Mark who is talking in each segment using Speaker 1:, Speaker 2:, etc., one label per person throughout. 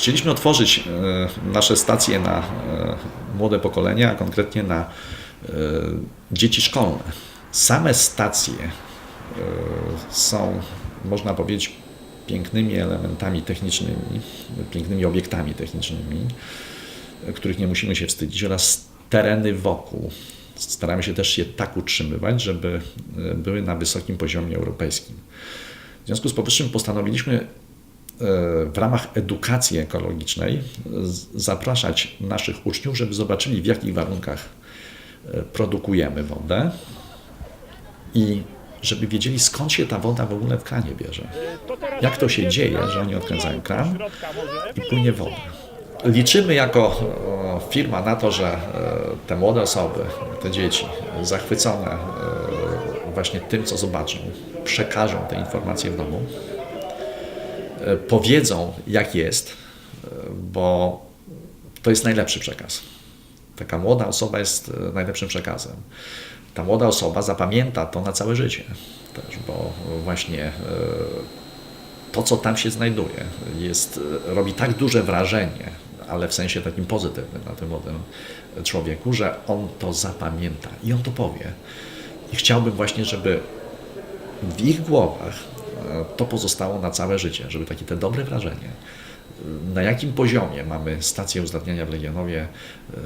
Speaker 1: Chcieliśmy otworzyć e, nasze stacje na e, młode pokolenie, a konkretnie na e, dzieci szkolne. Same stacje są, można powiedzieć, pięknymi elementami technicznymi, pięknymi obiektami technicznymi, których nie musimy się wstydzić, oraz tereny wokół. Staramy się też je tak utrzymywać, żeby były na wysokim poziomie europejskim. W związku z powyższym postanowiliśmy w ramach edukacji ekologicznej zapraszać naszych uczniów, żeby zobaczyli w jakich warunkach e, produkujemy wodę i żeby wiedzieli skąd się ta woda w ogóle w kranie bierze. Jak to się dzieje, że oni odkręcają kran i płynie woda. Liczymy jako e, firma na to, że e, te młode osoby, te dzieci zachwycone właśnie tym, co zobaczą, przekażą te informacje w domu, powiedzą, jak jest, e, bo to jest najlepszy przekaz. Taka młoda osoba jest e, najlepszym przekazem. Ta młoda osoba zapamięta to na całe życie też, bo właśnie e, to, co tam się znajduje, jest, e, robi tak duże wrażenie, ale w sensie takim pozytywnym na tym młodym człowieku, że on to zapamięta i on to powie. I chciałbym właśnie, żeby w ich głowach e, to pozostało na całe życie, żeby takie te dobre wrażenie, e, na jakim poziomie mamy stację uzdatniania w Legionowie, e, e,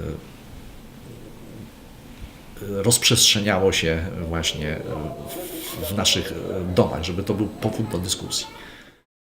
Speaker 1: rozprzestrzeniało się właśnie e, w- naszych e, domach, żeby to był powód do dyskusji.